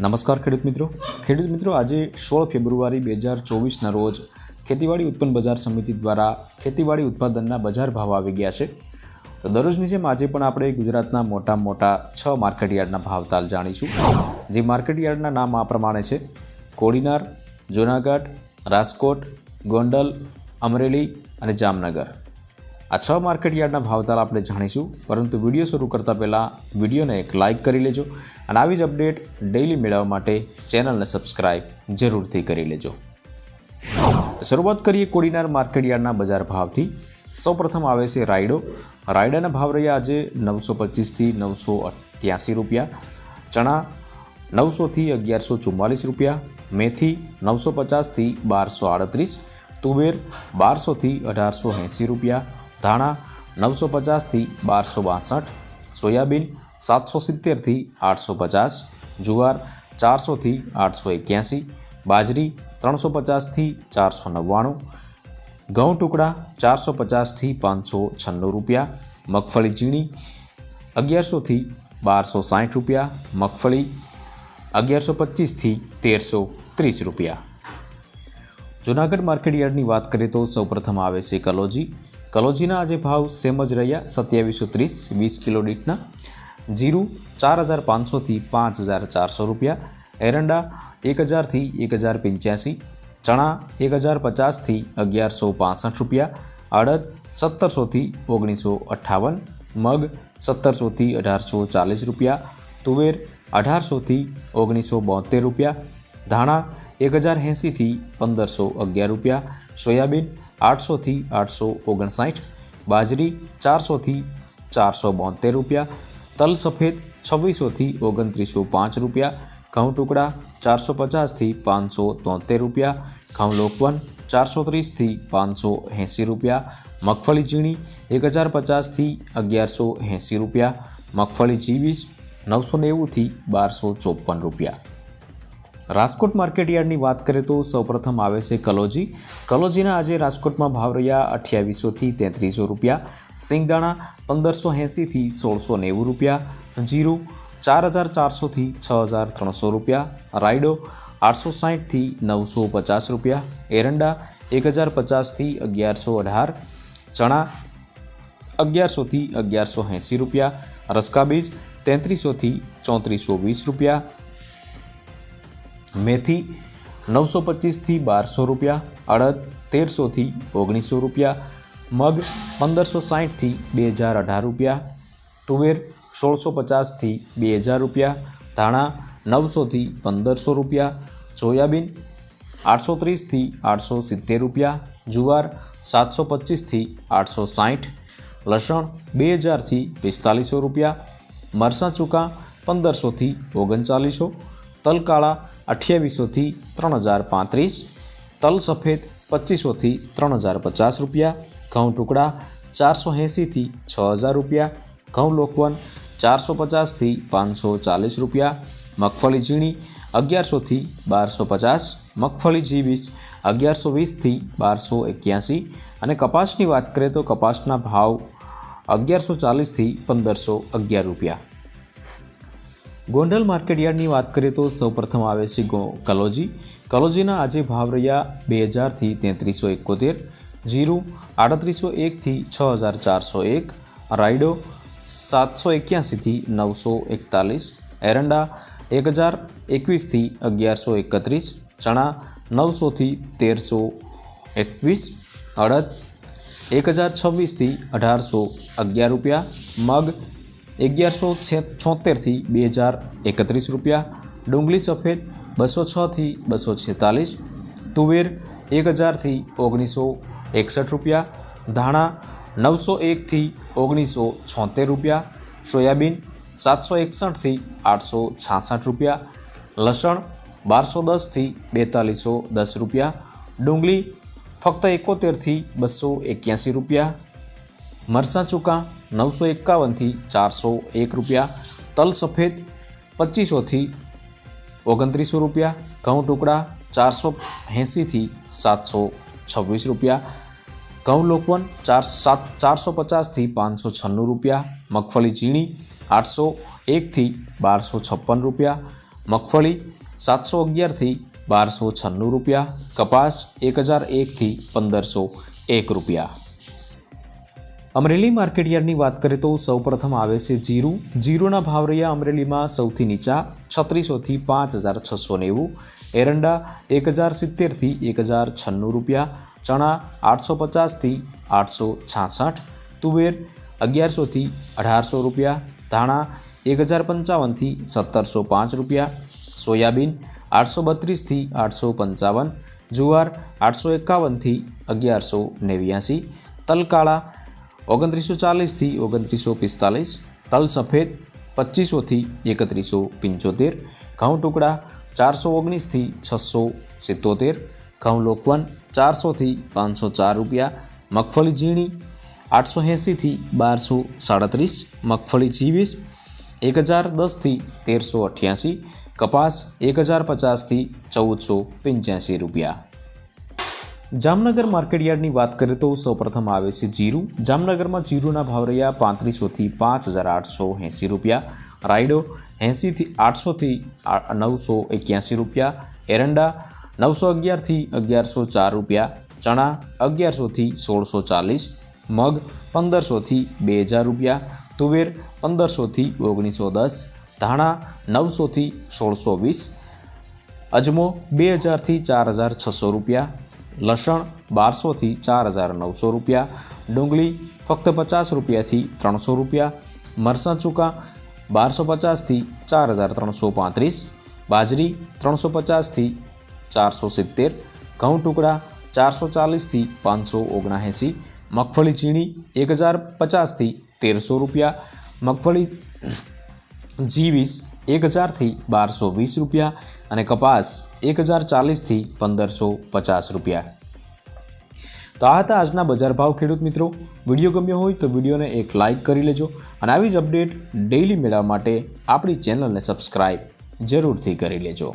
નમસ્કાર ખેડૂત મિત્રો. ખેડૂત મિત્રો, આજે સોળ ફેબ્રુઆરી બે હજાર ચોવીસના રોજ ખેતીવાડી ઉત્પન્ન બજાર સમિતિ દ્વારા ખેતીવાડી ઉત્પાદનના બજાર ભાવ આવી ગયા છે. તો દરરોજની જેમ આજે પણ આપણે ગુજરાતના મોટા મોટા છ માર્કેટ યાર્ડના ભાવતાલ જાણીશું. જે માર્કેટ યાર્ડના નામ આ પ્રમાણે છે. કોડીનાર, જૂનાગઢ, રાજકોટ, ગોંડલ, અમરેલી અને જામનગર. આ છ માર્કેટ યાર્ડના ભાવતાલ આપણે જાણીશું. પરંતુ વીડિયો શરૂ કરતાં પહેલાં વિડીયોને એક લાઇક કરી લેજો અને આવી જ અપડેટ ડેઇલી મેળવવા માટે ચેનલને સબસ્ક્રાઇબ જરૂરથી કરી લેજો. શરૂઆત કરીએ કોડીનાર માર્કેટ યાર્ડના બજાર ભાવથી. સૌપ્રથમ આવે છે રાયડો. રાયડાના ભાવ રહ્યા આજે નવસો પચીસથી નવસો અઠ્યાસી રૂપિયા. ચણા નવસોથી અગિયારસો ચુમ્માલીસ રૂપિયા. મેથી નવસો પચાસથી બારસો આડત્રીસ. તુવેર બારસોથી અઢારસો એંસી રૂપિયા. ધાણા નવસો પચાસથી બારસો બાસઠ સોયાબીન સાતસો સિત્તેરથી આઠસો પચાસ જુવાર ચારસોથી આઠસો એક્યાસી બાજરી ત્રણસો પચાસથી ચારસો નવ્વાણું ઘઉં ટુકડા ચારસો પચાસથી પાંચસો છન્નું રૂપિયા, મગફળી ઝીણી અગિયારસોથી બારસો સાઠ રૂપિયા, મગફળી અગિયારસો પચીસથી તેરસો ત્રીસ રૂપિયા. જુનાગઢ માર્કેટ યાર્ડની વાત કરીએ તો સૌપ્રથમ આવે છે કલોજી કલોજીના આજે ભાવ સેમ જ રહ્યા સત્યાવીસો ત્રીસ, વીસ કિલો દીઠના. જીરું ચાર હજાર પાંચસોથી પાંચ હજાર ચારસો રૂપિયા. એરંડા એક હજારથી એક હજાર પંચ્યાસી. ચણા એક હજાર પચાસથી અગિયારસો પાસઠ રૂપિયા. અડદ સત્તરસોથી ઓગણીસો અઠ્ઠાવન. મગ સત્તરસોથી અઢારસો ચાલીસ રૂપિયા. તુવેર અઢારસોથી ઓગણીસો બોતેર રૂપિયા. ધાણા એક હજાર એંસીથી પંદરસો અગિયાર રૂપિયા. સોયાબીન આઠસોથી આઠસો ઓગણસાઠ બાજરી ચારસોથી ચારસો બોતેર રૂપિયા તલ સફેદ છવ્વીસોથી ઓગણત્રીસો પાંચ રૂપિયા ઘઉં ટુકડા ચારસો પચાસથી પાંચસો તોતેર રૂપિયા ઘઉં લોકવન ચારસો ત્રીસથી પાંચસો એંસી રૂપિયા મગફળી ઝીણી એક હજાર પચાસથી અગિયારસો એંસી રૂપિયા મગફળી જીવીસ નવસો નેવુંથી બારસો ચોપન રૂપિયા રાજકોટ માર્કેટ યાર્ડની વાત કરીએ તો સૌપ્રથમ આવે છે કલોજી. કલોજીના આજે રાજકોટમાં ભાવ રહ્યા અઠ્યાવીસોથી તેત્રીસો રૂપિયા, સિંગદાણા પંદરસો એંસીથી સોળસો નેવું રૂપિયા, જીરું ચાર હજાર ચારસોથી છ હજાર ત્રણસો રૂપિયા, રાયડો આઠસો સાહીઠથી નવસો પચાસ રૂપિયા, એરંડા એક હજાર પચાસથી અગિયારસો અઢાર, ચણા અગિયારસોથી અગિયારસો એંસી રૂપિયા રસકા બીજ તેત્રીસોથી ચોત્રીસો વીસ રૂપિયા મેથી નવસો પચીસથી બારસો રૂપિયા, અડદ તેરસોથી ઓગણીસો રૂપિયા, મગ પંદરસો સાહીઠથી બે હજાર અઢાર રૂપિયા, તુવેર સોળસો પચાસથી બે હજાર રૂપિયા, ધાણા નવસોથી પંદરસો રૂપિયા, સોયાબીન આઠસો ત્રીસથી આઠસો સિત્તેર રૂપિયા, જુવાર સાતસો પચીસથી આઠસો સાઠ લસણ બે હજારથી પિસ્તાલીસો રૂપિયા મરસાં ચૂકા પંદરસોથી ઓગણચાલીસો તલ કાળા અઠ્યાવીસોથી ત્રણ હજાર પાંત્રીસ, તલ સફેદ પચીસોથી ત્રણ હજાર પચાસ રૂપિયા, ઘઉં ટુકડા ચારસો એંસીથી છ હજાર રૂપિયા, ઘઉં લોકવન ચારસો પચાસથી પાંચસો ચાલીસ રૂપિયા, મગફળી ઝીણી અગિયારસોથી બારસો પચાસ, મગફળી જીવીસ અગિયારસો વીસથી બારસો એક્યાસી અને કપાસની વાત કરીએ તો કપાસના ભાવ અગિયારસો ચાલીસથી પંદરસો અગિયાર રૂપિયા. ગોંડલ માર્કેટ યાર્ડની વાત કરીએ તો સૌપ્રથમ આવે છે કલોજી. કલોજીના આજે ભાવ રહ્યા બે હજારથી તેત્રીસો એકોતેર, જીરું આડત્રીસો એકથી છ હજાર ચારસો એક, રાયડો સાતસો એક્યાસીથી નવસો એકતાલીસ, એરંડા એક હજાર એકવીસથી અગિયારસો એકત્રીસ, ચણા નવસોથી તેરસો એકવીસ અડદ એક હજાર છવ્વીસથી અઢારસો અગિયાર રૂપિયા, મગ અગિયારસો છોતેરથી બે હજાર એકત્રીસ રૂપિયા. ડુંગળી સફેદ બસો છથી બસો છેતાલીસ. તુવેર એક હજારથી ઓગણીસો એકસઠ રૂપિયા. ધાણા નવસો એકથી ઓગણીસો છોતેર રૂપિયા. સોયાબીન સાતસો એકસઠથી આઠસો છાસઠ રૂપિયા. લસણ બારસો દસથી બેતાલીસો દસ રૂપિયા. ડુંગળી ફક્ત એકોતેરથી બસો એક્યાસી રૂપિયા. મરચાં ચૂકા નવસો એકાવનથી ચારસો એક રૂપિયા તલ સફેદ પચીસોથી ઓગણત્રીસો રૂપિયા ઘઉં ટુકડા ચારસો એંસીથી સાતસો છવ્વીસ રૂપિયા ઘઉં લોકવન ચાર સાત ચારસો પચાસથી પાંચસો છન્નું રૂપિયા મગફળી ઝીણી આઠસો એકથી બારસો છપ્પન રૂપિયા મગફળી સાતસો અગિયારથી બારસો છન્નું રૂપિયા કપાસ એક હજાર એકથી પંદરસો એક રૂપિયા અમરેલી માર્કેટ યાર્ડની વાત કરીએ તો સૌપ્રથમ આવે છે જીરું. જીરુના ભાવ રહ્યા અમરેલીમાં સૌથી નીચા છત્રીસોથી પાંચ હજાર છસો નેવું. એરંડા એક હજાર સિત્તેરથી એક હજાર છન્નું રૂપિયા. ચણા આઠસો પચાસથી આઠસો છાસઠ. તુવેર અગિયારસોથી અઢારસો રૂપિયા. ધાણા એક હજાર પંચાવનથી સત્તરસો પાંચ રૂપિયા. સોયાબીન આઠસો બત્રીસથી આઠસો પંચાવન. જુવાર આઠસો એકાવનથી અગિયારસો નેવ્યાસી. તલકાળા ઓગણત્રીસો ચાલીસથી ઓગણત્રીસો પિસ્તાલીસ તલ સફેદ પચીસોથી એકત્રીસો પંચોતેર ઘઉં ટુકડા ચારસો ઓગણીસથી છસો સિત્તોતેર ઘઉં લોકવન ચારસોથી પાંચસો ચાર રૂપિયા મગફળી ઝીણી આઠસો એંસીથી બારસો સાડત્રીસ મગફળી જીવીસ એક હજાર દસથી તેરસો અઠ્યાસી કપાસ એક હજાર પચાસથી ચૌદસો પંચ્યાસી રૂપિયા જામનગર માર્કેટયાર્ડની વાત કરીએ તો સૌપ્રથમ આવે છે જીરું. જામનગરમાં જીરુના ભાવ રહ્યા પાંત્રીસોથી પાંચ હજાર આઠસો એંસી રૂપિયા. રાયડો એંસીથી આઠસોથી નવસો એક્યાસી રૂપિયા. એરંડા નવસો અગિયારથી અગિયારસો ચાર રૂપિયા. ચણા અગિયારસોથી સોળસો ચાલીસ. મગ પંદરસોથી બે હજાર રૂપિયા. તુવેર પંદરસોથી ઓગણીસો દસ. ધાણા નવસોથી સોળસો વીસ. અજમો બે હજારથી ચાર હજાર છસો રૂપિયા. લસણ બારસોથી ચાર હજાર નવસો રૂપિયા, ડુંગળી ફક્ત પચાસ રૂપિયાથી ત્રણસો રૂપિયા મરચાં ચૂકા બારસો પચાસથી ચાર હજાર ત્રણસો પાંત્રીસ, બાજરી ત્રણસો પચાસથી ચારસો સિત્તેર, ઘઉં ટુકડા ચારસો ચાલીસથી પાંચસો ઓગણએંસી મગફળી ચીણી એક હજાર પચાસથી તેરસો રૂપિયા, મગફળી જીવીસ એક હજારથી બારસો વીસ રૂપિયા અને કપાસ એક હજાર ચાલીસથી પંદરસો પચાસ રૂપિયા. તો આ હતા આજના બજાર ભાવ ખેડૂત મિત્રો. વીડિયો ગમ્યો હોય તો વિડીયોને એક લાઇક કરી લેજો અને આવી જ અપડેટ ડેઇલી મેળવવા માટે આપણી ચેનલને સબસ્ક્રાઈબ જરૂરથી કરી લેજો.